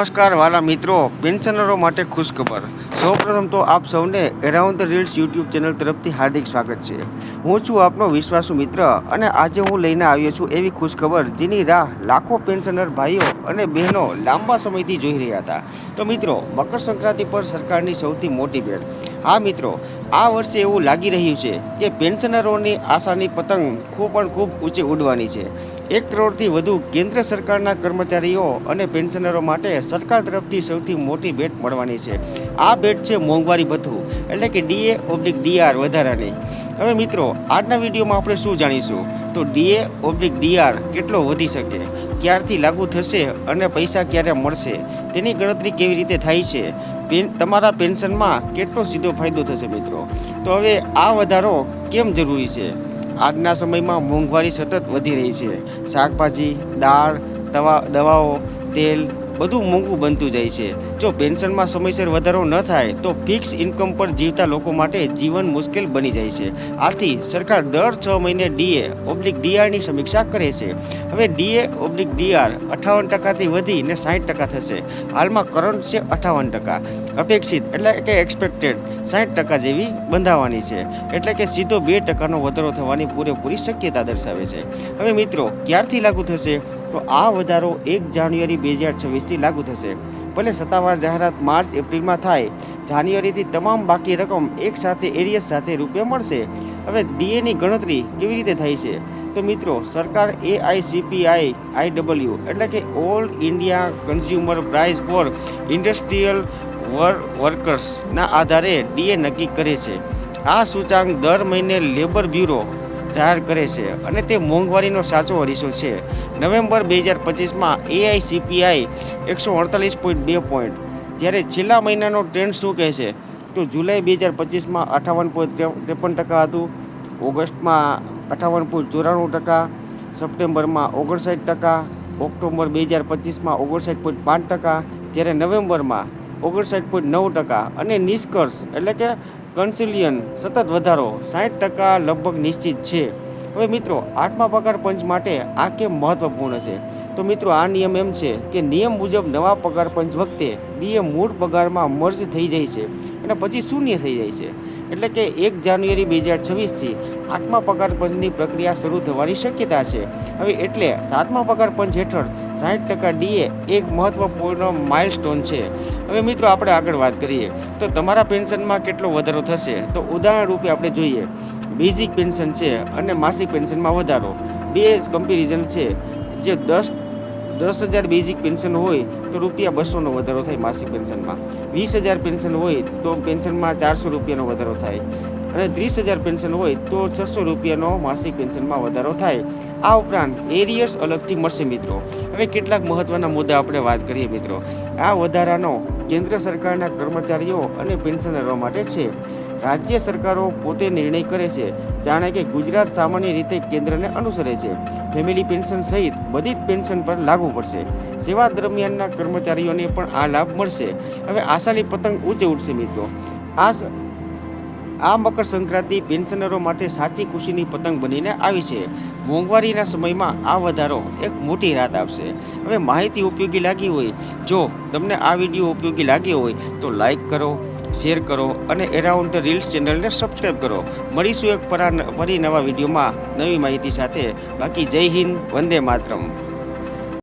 નમસ્કાર, વાલા મિત્રો. પેન્શનરો માટે ખુશખબર. સૌપ્રથમ તો આપ સૌને around the reels YouTube channel તરફથી હાર્દિક સ્વાગત છે. હું છું આપનો વિશ્વાસુ મિત્ર અને આજે હું લઈને આવ્યો છું એવી ખુશખબર જેની રાહ લાખો પેન્શનર ભાઈઓ અને બહેનો લાંબા સમયથી જોઈ રહ્યા હતા. તો મિત્રો મકર સંક્રાંતિ પર સરકારની સૌથી મોટી ભેટ. હા મિત્રો, આ વર્ષે એવું લાગી રહ્યું છે કે પેન્શનરોની આશાની પતંગ ખૂબ પણ ખૂબ ઊંચે ઉડવાની છે. એક કરોડથી વધુ કેન્દ્ર સરકારના કર્મચારીઓ અને પેન્શનરો માટે સરકાર તરફથી સૌથી મોટી ભેટ મળવાની છે. આ ભેટ છે મોંઘવારી ભથ્થું, એટલે કે ડીએ ઓબ્લિક ડીઆર વધારાની. હવે મિત્રો, આજના વિડીયોમાં આપણે શું જાણીશું? તો ડીએ ઓબ્લિક ડીઆર કેટલો વધી શકે, ક્યારથી લાગુ થશે અને પૈસા ક્યારે મળશે, તેની ગણતરી કેવી રીતે થાય છે? તમારા પેન્શનમાં કેટલો સીધો ફાયદો થશે મિત્રો? તો હવે આ વધારો કેમ જરૂરી છે? આજના સમયમાં મોંઘવારી સતત વધી રહી છે. શાકભાજી, દાળ દવા દવાઓ, તેલ બધું મોંઘું બનતું જાય છે. જો પેન્શનમાં સમયસર વધારો ન થાય, તો ફિક્સ ઇન્કમ પર જીવતા લોકો માટે જીવન મુશ્કેલ બની જાય છે. આથી સરકાર દર છ મહિને ડીએ ઓબ્લિક ડીઆરની સમીક્ષા કરે છે. હવે ડીએ ઓબ્લિક ડીઆર અઠાવન ટકાથી વધીને સાઠ ટકા થશે. હાલમાં કરંટ છે અઠાવન ટકા. અપેક્ષિત એટલે કે એક્સપેક્ટેડ સાઠ ટકા જેવી બંધાવાની છે. એટલે કે સીધો બે ટકાનો વધારો થવાની પૂરેપૂરી શક્યતા દર્શાવે છે. હવે મિત્રો, ક્યારથી લાગુ થશે? તો આ વધારો એક જાન્યુઆરી બે હજાર છવ્વીસથી લાગુ થશે. ભલે સત્તાવાર જાહેરાત માર્ચ, એપ્રિલમાં થાય, જાન્યુઆરીથી તમામ બાકી રકમ એક સાથે એરિયસ સાથે રૂપિયા મળશે. હવે ડીએની ગણતરી કેવી રીતે થાય છે? તો મિત્રો, સરકાર એઆઈસીપીઆઈ, આઈડબલ્યુ, એટલે કે all India consumer price for industrial વર્કર્સના આધારે ડીએ નક્કી કરે છે. આ સૂચાંક દર મહિને લેબર બ્યુરો જાહેર કરે છે અને તે મોંઘવારીનો સાચો હરીસો છે. નવેમ્બર બે હજાર પચીસમાં એઆઈસીપીઆઈ એકસો અડતાલીસ પોઈન્ટ બે પોઈન્ટ. જ્યારે છેલ્લા મહિનાનો ટ્રેન્ડ શું કહે છે? તો જુલાઈ બે હજાર પચીસમાં અઠાવન પોઈન્ટ ત્રેપન ટકા હતું. ઓગસ્ટમાં અઠાવન પોઈન્ટ ચોરાણું ટકા. સપ્ટેમ્બરમાં ઓગણસાઠ ટકા. ઓક્ટોબર બે હજાર પચીસમાં ઓગણસાઠ પોઈન્ટ પાંચ ટકા. જ્યારે નવેમ્બરમાં ઓગણસાઠ પોઈન્ટ નવ ટકા. અને નિષ્કર્ષ એટલે કે કન્સિલિયન સતત વધારો સાઠ ટકા લગભગ નિશ્ચિત છે. હવે મિત્રો, આઠમા પગાર પંચ માટે આ કેમ મહત્વપૂર્ણ છે? તો મિત્રો, આ નિયમ એમ છે કે નિયમ મુજબ નવા પગાર પંચ વખતે ડીએ મૂળ પગારમાં મર્જ થઈ જાય છે અને પછી શૂન્ય થઈ જાય છે. એટલે કે એક જાન્યુઆરી બે હજાર છવ્વીસથી આઠમા પગાર પંચની પ્રક્રિયા શરૂ થવાની શક્યતા છે. હવે એટલે સાતમા પગાર પંચ હેઠળ સાઠ ટકા ડીએ એક મહત્વપૂર્ણ માઇલસ્ટોન છે. હવે મિત્રો આપણે આગળ વાત કરીએ. તો તમારા પેન્શનમાં કેટલો વધારો થશે? તો ઉદાહરણ રૂપે આપણે જોઈએ. બેઝિક પેન્શન છે અને માસિક પેન્શનમાં વધારો. બે કમ્પેરિઝન છે. જે દસ દસ હજાર બેઝિક પેન્શન હોય તો રૂપિયા બસોનો વધારો થાય માસિક પેન્શનમાં વીસ હજાર પેન્શન હોય તો પેન્શનમાં ચારસો રૂપિયાનો વધારો થાય. અને ત્રીસ હજાર પેન્શન હોય તો છસો રૂપિયાનો માસિક પેન્શનમાં વધારો થાય. આ ઉપરાંત એરિયર્સ અલગથી મળશે મિત્રો. હવે કેટલાક મહત્ત્વના મુદ્દા આપણે વાત કરીએ મિત્રો. આ વધારાનો કેન્દ્ર સરકારના કર્મચારીઓ અને પેન્શનરો માટે છે. રાજ્ય સરકારો પોતે નિર્ણય કરે છે. જાણે કે ગુજરાત સામાન્ય રીતે કેન્દ્રને અનુસરે છે. ફેમિલી પેન્શન સહિત બધી જ પેન્શન પર લાગુ પડશે. સેવા દરમિયાનના કર્મચારીઓને પણ આ લાભ મળશે. હવે આશાની પતંગ ઊંચે ઉઠશે મિત્રો. આ આ મકર સંક્રાંતિ પેન્શનરો માટે સાચી ખુશીની પતંગ બનીને આવી છે. મોંઘવારીના સમયમાં આ વધારો એક મોટી રાહત આપશે. હવે માહિતી ઉપયોગી લાગી હોય, જો તમને આ વીડિયો ઉપયોગી લાગ્યો હોય, તો લાઈક કરો, શેર કરો અને એરાઉન્ડ ધ રીલ્સ ચેનલને સબસ્ક્રાઈબ કરો. મળીશું એક ફરી નવા વિડીયોમાં નવી માહિતી સાથે. બાકી જય હિન્દ, વંદે માતરમ.